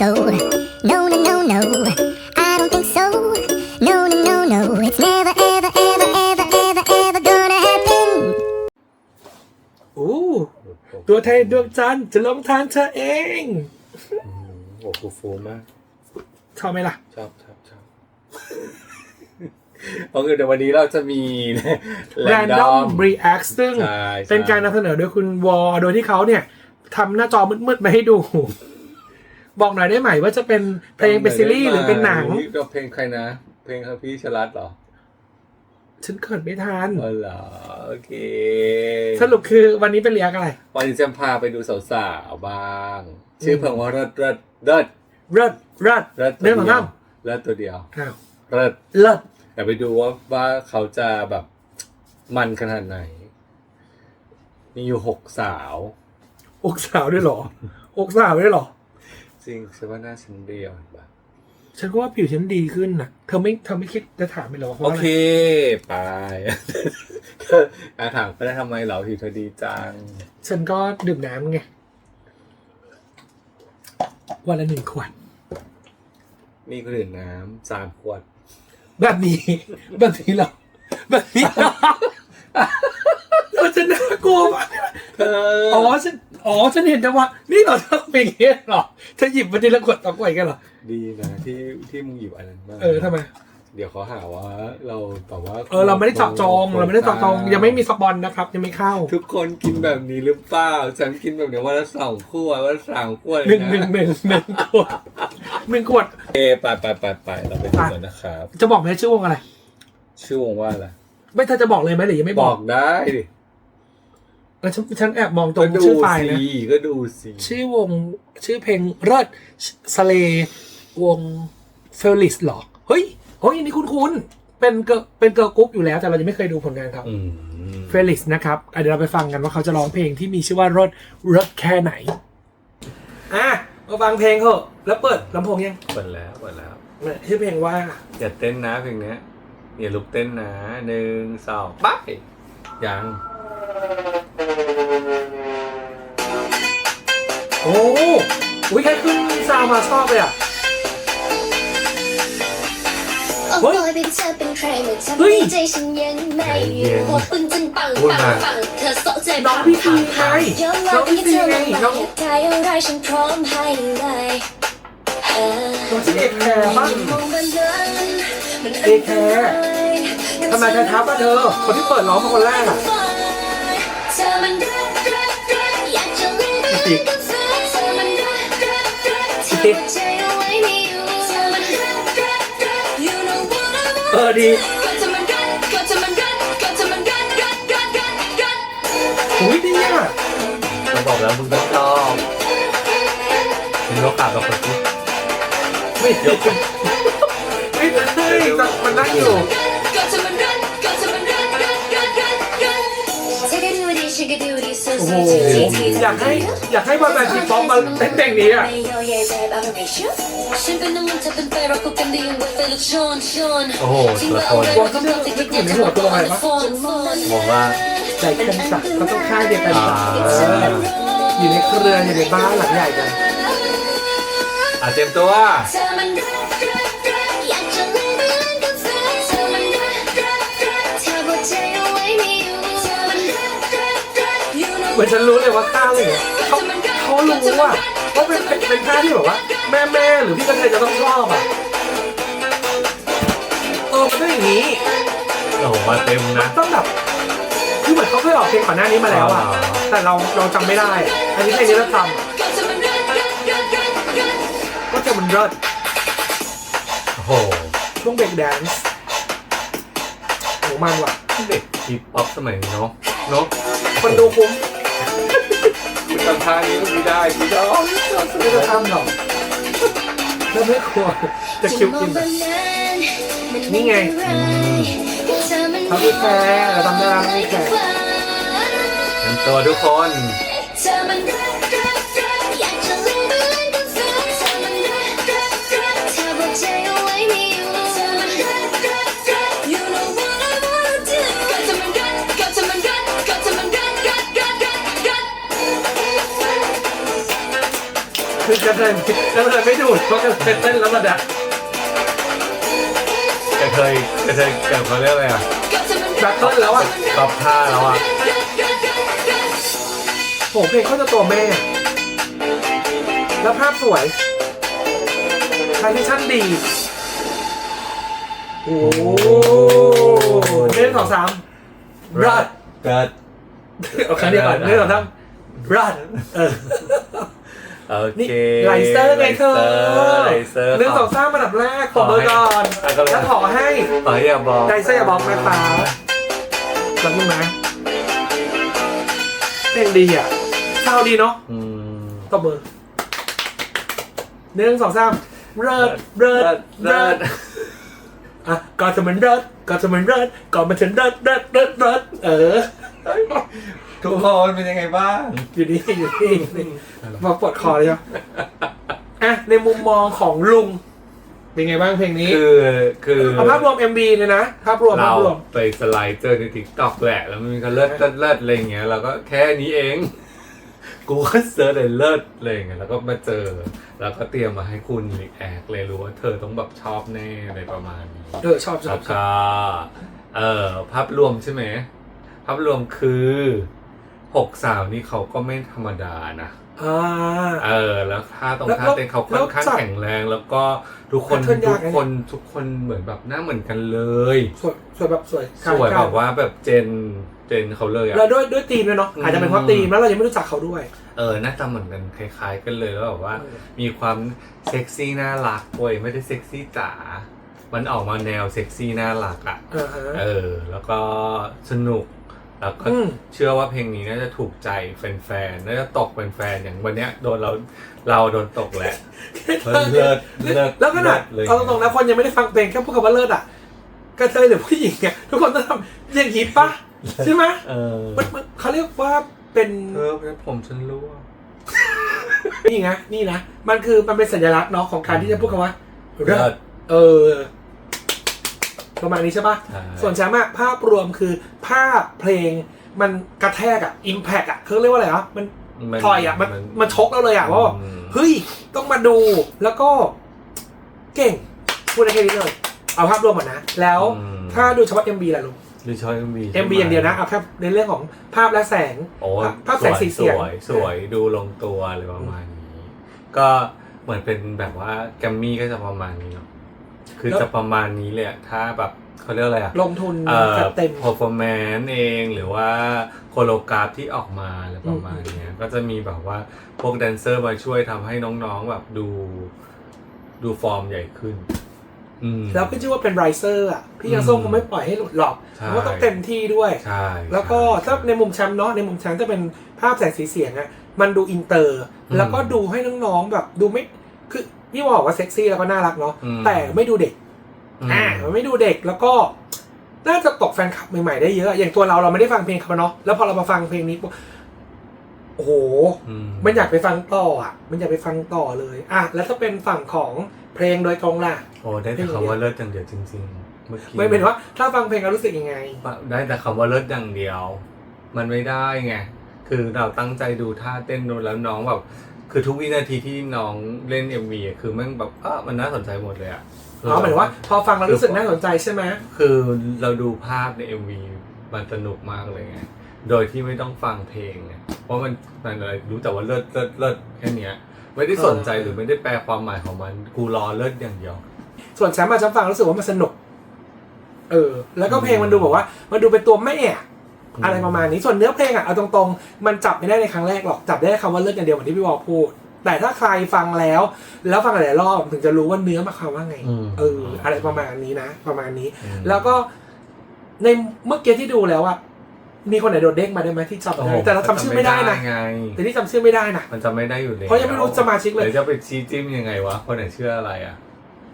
so. No, no, no, no. I don't think so. No, no, no, no. It's never, ever, ever, ever, ever, ever gonna happen. โอ้ตัวไทยดวงจันทร์จะลงทานเธอเอง โอ้ฟูฟูมาก ชอบไหมล่ะ ชอบชอบชอบเพราะคือเดี๋ยววันนี้เราจะมี Random React ซึ่งใช่ใช่ เป็นการนำเสนอโดยคุณวอโดยที่เขาเนี่ยทำหน้าจอมืดๆมาให้ดู บอกหน่อยได้ไหมว่าจะเป็นเพลงเป็นซีรีส์หรือเป็นหนังก็เพลงใครนะ เพลงของพี่ชลัดเหรอ ฉันเกิดไม่ทันอ๋อเหรอโอเค สรุปคือวันนี้เป็นเรียกอะไร วันนี้จะพาไปดูสาวๆบ้าง ชื่อเพลงว่าเลิศเลิศเลิศเลิศเลิศเลิศตัวเรื่องของเดียน้วเลิศตัวเดียวำอ้าวเลิศเลิศแต่ไปดูว่าว่าเขาจะแบบมันขนาดไหน มีอยู่หกสาวอกสาวด้วยเหรออกสาวด้วยเหรอ จริงฉันว่าหน้าฉันเดียวเห็นปะฉันก็ว่าผิวฉันดีขึ้นนะเธอไม่เธอไม่คิดจะถามไปหรอว่าเพโอราะอะไรเค ไป อาถามก็ได้ทำไมเหรอผิวเธอดีจัง ฉันก็ดื่มน้ำไงวันละหนึ่งขวด นี่ก็ดื่มน้ำสามขวด แบบนี้ แบบนี้เหรอแบบนี้เหรอ เราจะน่ากลัวมากเธออ๋อฉัน อ๋อ ฉันเห็นจังหวะนี่เหราทำเป็นอย่างนี้เหรอเธอหยิบมาทีละขวดต่อขวดกันเหรอ ดีนะที่ที่มึงหยิบอันนั้นมาเออทำไม เดี๋ยวเขาหาว่าเราแบบว่าเออ เราไม่ได้เจาะจงเราไม่ได้เจาะจงยังไม่มีสปอนนะครับ ยังไม่เข้า ทุกคนกินแบบนี้หรือเปล่า ฉันกินแบบนี้วันละสองขวดวันละสามขวดหนึ่งเลยหนึ่งหนึ่งหนึ่งขวดหนึ่งขวด โอเคไปไปไปไปเราไปดูกันนะครับ จะบอกไหมชื่อวงอะไร ชื่อวงว่าอะไร ไม่เธอจะบอกเลยไหมหรือยังไม่บบออกกได้ดิ แล้วฉันฉันแอบมองตรก็งดูชื่อไฟล์นะสิก็ดูสิชื่อวงชื่อเพลงเลิศสเลวงเฟลิสหรอ เฮ้ยเฮ้ยอันนี้คุ้นๆเป็นเกิร์ลเป็นเกิร์ลกรุ๊ปอยู่แล้วแต่เรายังไม่เคยดูผลงานเขา อืมเฟลิสนะครับอะเดี๋ยวเราไปฟังกันว่าเขาจะร้องเพลงที่มีชื่อว่ารถรถแค่ไหน อะ มาฟังเพลงเถอะ แล้วเปิดลำโพงยังเปิดแล้วเปิดแล้ว เนี่ยชื่อเพลงว่า อย่าเต้นนะเพลงเนี้ยอย่าลุกเต้นนะหนึ่งสองไปยัง โอ้อุ้ยแค่ขึ้นซาวด์มาชอบเลยอะ โอ้เฮ้ยโอยเป็นเธอเป็นใครเมื่อทำเฮ้ยให้ใจฉันยังไม่อยู่หัวปึ้งจนปังปังปังเธอโสะใจน้องพี่พีไงยอมน้รัอบงพี่ให้พีเธอไงลงน้องมาอยากได้อะไรฉันพร้อมให้เลยเออน้องชื่อเอกแคร์ป่ะมองแบบนั้นมันเอกแคร์ทำไมใครทับอะเธอ คนที่เปิดร้องมาคนแรกอะเธ เธออีกใจเอาไว้ไม่อยู่เธอมันรักรักรัก you know what I want เดีก็จะมันรักก็จะมันรักก็จะมันรักรักรักรักรักอุ้ยดีอะต้องบอกแล้วมึงต้องชอบมึงก็ขาดกับคนที่ไม่ยวไม่ใช่มันนั่งอยู่ ก็จะมันรักก็จะมันรักรักรักรักรัก Take it to it, she could do it, so โอ้โห sweet, อยากให้อยากให้บอลแบนทีป๊อปมาเต้นเพลงนี้อะฉันเป็นน้ำมันเธอเป็นไฟเราก็เป็นได้ยังไงไฟลุกโชนโชนโอ้โหทิ้งละไว้คเอารไว้ก็ไม่ต้องติดติดติดหัวตัวอะไรปะบอกว่าใจแข็งสักก็ต้องค่ายเดียวกันสักอ่าเอออยู่ในเครืออยู่ในบ้านหลังใหญ่กันอะเตรียมตัว เหมือนฉันรู้เลยว่าท่าอะไรเนี่ยเขาเขารู้ว่าว่าเป็นเป็นเป็นท่าที่แบบว่า แม่แม่หรือพี่กระเทยจะต้องชอบอะเออมันต้องอย่างนี้โอ้โหมาเต็มนะต้องแบบคือเหมือนเขาเคยออกเพลงก่อนหน้านี้มาแล้วอะอ๋อแต่เราเราจำไม่ได้ อันนี้เพลงนี้เราจก็จะมันรักรักรักรักรักำก็จะมันเลิศโอ้โหช่วงเบรกแดนซ์โหมันว่ะเด็กฮิปฮอปสมัยนี้เนาะเนาะคนดูคุ้ม คุณจำท่านี้ก็ไม่ได้พี่น้องไม่จะทำหรอกแล้วไม่กลัวจะคิวกินอะนี่ไงเขามีแคร์เราจำได้แล้วมีแคร์เตรียมตัวทุกคน เทยเลยก็เลยไม่ดูเพราะก็เลยเต้นแล้วมันอะกระเทยกระเทยกับเขาเรียกอะไรอะแบทเทิลแล้วอะตอบท่าแล้วอะโหเพลงเขาจะตัวแม่อะแล้วภาพสวยทาริชั่นดี โอ้โหเล่นสองสามรัดเกิดเอาครั้งเดียวก่อนเล่นสองสามรัดเออ โอนี่เคไลเซอร์ไงเธอไลเซอร์หนึ่งสองสามอันดับแรกขอเบอร์ก่อนขอให้แล้วขอให้ขอให้อย่าบอกไลเซอร์อย่าบอกนะคะจำมึงนะเพลงดีอะซาวดีเนาะอืมตบมือหนึ่งสองสามเริดเริดเริดอะก่อนจะมันเริดก่อนจะมันเริดก่อนมันถึงเริดเริดเริดเริดเออ ทุกคนเป็นยังไงบ้าง อยู่นี่อยู่นี่มาปวดคอเลยครับอะในมุมมองของลุง เป็นไงบ้างเพลงนี้คือคือเอาภาพรวม MV เลยนะภาพรวมเราภาพรวมไปสไลด์เจอในทิกตอกแหละแล้วมันมีก็เลิศเลิศเลิศอะไรอย่างเงี้ยเราก็แค่นี้เอง กูก็เซิร์ชเลยเลิศอะไรอย่างเงี้ยแล้วก็มาเจอ แล้วก็เตรียมมาให้คุณรีแอคเลยรู้ว่าเธอต้องแบบชอบแน่อะไรประมาณนี้เออชอบชอแล้บวชอบก็เอ่อภาพรวมใช่ไหมภาพรวมคือ หกสาวนี่เขาก็ไม่ธรรมดานะอ่า เออ แล้วท่าตรงแล้วท่าเต้นเขาค่อนข้างแล้วจับแข็งแรงแล้วก็ทุกคนแพทเทิร์นทุยากกนะคนทุกคนเหมือนแบบหน้าเหมือนกันเลย สวยสวยแบบสวยสวยเก่แบบว่าแบบเจนเจนเขาเลยอะแล้วด้วยด้วยธีมด้วยเนาะอืมอาจจะเป็นเพราะธีมแล้วเรายังไม่รู้จักเขาด้วย เออหน้าตาเหมือนกันคล้าย ๆ กันเลยแล้วแบบว่าเออมีความเซ็กซี่น่ารักเว้ยไม่ได้เซ็กซี่จ๋า มันออกมาแนวเซ็กซี่น่ารักอะอ่าฮะ เออ แล้วก็สนุก แล้วก็อืมเชื่อว่าเพลงนี้น่าจะถูกใจแฟนๆ น่าจะตกแฟนๆ อย่างวันเนี้ยโดนเราเราโดนตกแหละเลิศเลิศแล้วก็น่ะเลิศเลยเอาตรงๆนะคนยังไม่ได้ฟังเพลงแค่พูดคำว่าเลิศอะกระเทยหรือผู้หญิงเนี่ยทุกคนต้องทำอย่างนี้ปะใช่ไหมเออมันมันเขาเรียกว่าเป็นเออเพราะผมฉันรู้ว่านี่นะนี่นะ มันคือมันเป็นสัญลักษณ์เนาะของการที่จะพูดคำว่าเลิศเออ ประมาณนี้ใช่ปะใช่ ส่วนแชมป์อะภาพรวมคือภาพเพลงมันกระแทกอะอิมแพกอะเขาเรียกว่าอะไรวะมันมันถอยอะมันมันชกเราเลยอะว่าแบบอืมเฮ้ยต้องมาดูแล้วก็เก่งพูดได้แค่นี้เลยเอาภาพรวมก่อนนะ แล้วถ้าดูเฉพาะ MV ล่ะลุง หรือชอยเอ็มบี MV อย่างเดียวนะเอาแค่ในเรื่องของภาพและแสง โอ้ภาพแสงสีเสียงสวยสวยดูลงตัวอะไรประมาณนี้ ก็เหมือนเป็นแบบว่าแกรมมี่ก็จะประมาณนี้เนาะ คือจะประมาณนี้เลยอะถ้าแบบเขาเรียกอะไรอะลงทุนเอ่อ จัดเต็ม performance เองหรือว่าโคโลกราฟที่ออกมาอะไรประมาณเนี้ยก็จะมีแบบว่าพวกแดนเซอร์มาช่วยทำให้น้องๆแบบดูดูฟอร์มใหญ่ขึ้น อืม แล้วขึ้นชื่อว่าเป็นไรเซอร์อะ พี่ยังส้มอืมคงไม่ปล่อยให้หลุดหรอกใช่ เพราะว่าต้องเต็มที่ด้วย ใช่แล้วก็ใช่ถ้าในมุมแชมป์เนาะในมุมแชมป์จะเป็นภาพแสงสีเสียงอะมันดูอินเตอร์อืมแล้วก็ดูให้น้องๆแบบดูไม่คือ พี่บอกว่าเซ็กซี่แล้วก็น่ารักเนาะอืม แต่ไม่ดูเด็กอืมอ่ามันไม่ดูเด็กแล้วก็ น่าจะตกแฟนคลับใหม่ๆได้เยอะ อย่างตัวเราเราไม่ได้ฟังเพลงเขาเนาะแล้วพอเรามาฟังเพลงนี้ปุ๊บโอ้โห อืมันอยากไปฟังต่ออะ มันอยากไปฟังต่อเลยอะแล้วถ้าเป็นฝั่งของเพลงโดยตรงล่ะ โอ้ได้แต่คำว่าเลิศอย่างเดียวจริงๆเมื่อกี้ไม่เป็นว่า ถ้าฟังเพลงแล้วรู้สึกยังไง ได้แต่คำว่าเลิศอย่างเดียว มันไม่ได้ไงคือเราตั้งใจดูท่าเต้นดูแล้วน้องแบบ คือทุกวินาทีที่น้องเล่น MV อะคือแมันแบบเออมันน่าสนใจหมดเลยอะอ๋อหมายถึงว่าพอฟังแล้วรู้สึกน่าสนใจใช่ไหมคือเราดูภาพใน MV มันสนุกมากเลยไง โดยที่ไม่ต้องฟังเพลงไงเพราะมันมันอะไรรู้แต่ว่าเลิศเลิศเลิศแค่เนี้ย ไม่ได้สนใจหรือไม่ได้แปลความหมายของมัน กูรอเลิศอย่างเดียว ส่วนแชมป์มาฉันฟังรู้สึกว่ามันสนุก เออ แล้วก็เพลงมันดูแบบว่า มันดูเป็นตัวแม่อะ อืมอะไรประมาณนี้ส่วนเนื้อเพลงอะเอาตรงๆ มันจับไม่ได้ในครั้งแรกหรอกจับได้คำว่าเลิกอย่างเดียวเหมือนที่พี่วอลพูด แต่ถ้าใครฟังแล้ว แล้วฟังหลายๆรอบถึงจะรู้ว่าเนื้อมาความว่าไงอืม เอออะไรประมาณนี้นะ ประมาณนี้อืมแล้วก็ในเมื่อกี้ที่ดูแล้วอะมีคนไหนโดดเด้งมาได้ไหมที่จำโอ้โหได้แต่เราจำชื่อไม่ได้นะไง แต่ที่จำชื่อไม่ได้นะ มันจะไม่ได้อยู่แล้วเพราะยังไม่รู้สมาชิกเลย ดี๋วจะไปชี้จิ้มยังไงวะคนไหนเชื่ออะไรอะ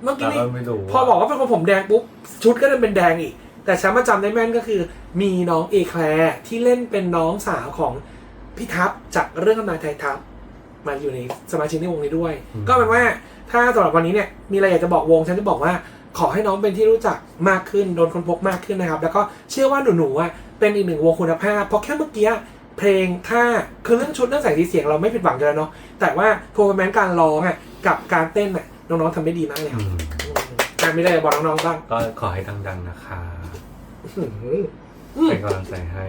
เมื่อกี้เรานี้ ก็ไม่รู้พอบอกว่าเป็นคนผมแดงปุ๊บชุดก็จะเป็นแดงอีก แต่ฉันมาจำได้แม่นก็คือ มีน้องเอแคลร์ที่เล่นเป็นน้องสาวของพี่ทัพจากเรื่องกำนายไทยทัพมาอยู่ในสมาชิกในวงนี้ด้วย ก็เป็นว่าถ้าสำหรับวันนี้เนี่ยมีอะไรอยากจะบอกวงฉันจะบอกว่าขอให้น้องเป็นที่รู้จักมากขึ้นโดนคนพบมากขึ้นนะครับ แล้วก็เชื่อว่าหนูๆอะเป็นอีกหนึ่งวงคุณภาพเพราะแค่เมื่อกี้เพลงถ้าคือเรื่องชุดเรื่องแสงสีเสียงเราไม่ผิดหวังกันแล้วเนาะแต่ว่าโพรแมนการร้องอะกับการเต้นอะน้องๆทำได้ดีมากเลยครับอืมอืมอะไม่ได้บอกน้องๆบ้างก็ขอให้ดังๆนะคะอื้อหืออืม เป็นกำลังใจให้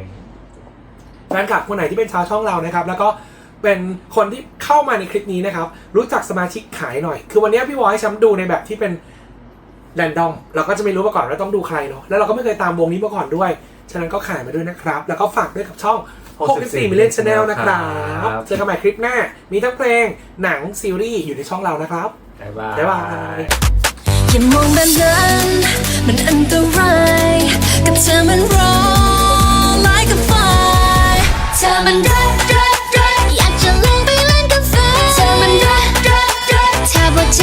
แฟนคลับคนไหนที่เป็นชาวช่องเรานะครับ แล้วก็เป็นคนที่เข้ามาในคลิปนี้นะครับ รู้จักสมาชิกขายหน่อย คือวันนี้พี่วอยแชมป์ดูในแบบที่เป็นแรนดอมเราก็จะไม่รู้มาก่อนว่าต้องดูใครเนาะแล้วเราก็ไม่เคยตามวงนี้มาก่อนด้วย ฉะนั้นก็ขายมาด้วยนะครับ แล้วก็ฝากด้วยกับช่อง 64 million channel นะครับครับเจอกันใหม่คลิปหน้า มีทั้งเพลงหนังซีรีส์อยู่ในช่องเรานะครับบ๊ายบายบ๊ายบาย อย่ามองแบบนั้น มันอันตรายกับเธอมันร้อน like a fire เธอมันรักรักรักอยากจะลงไปเล่นกับไฟเธอมันรักรักรักถ้าบอกใจ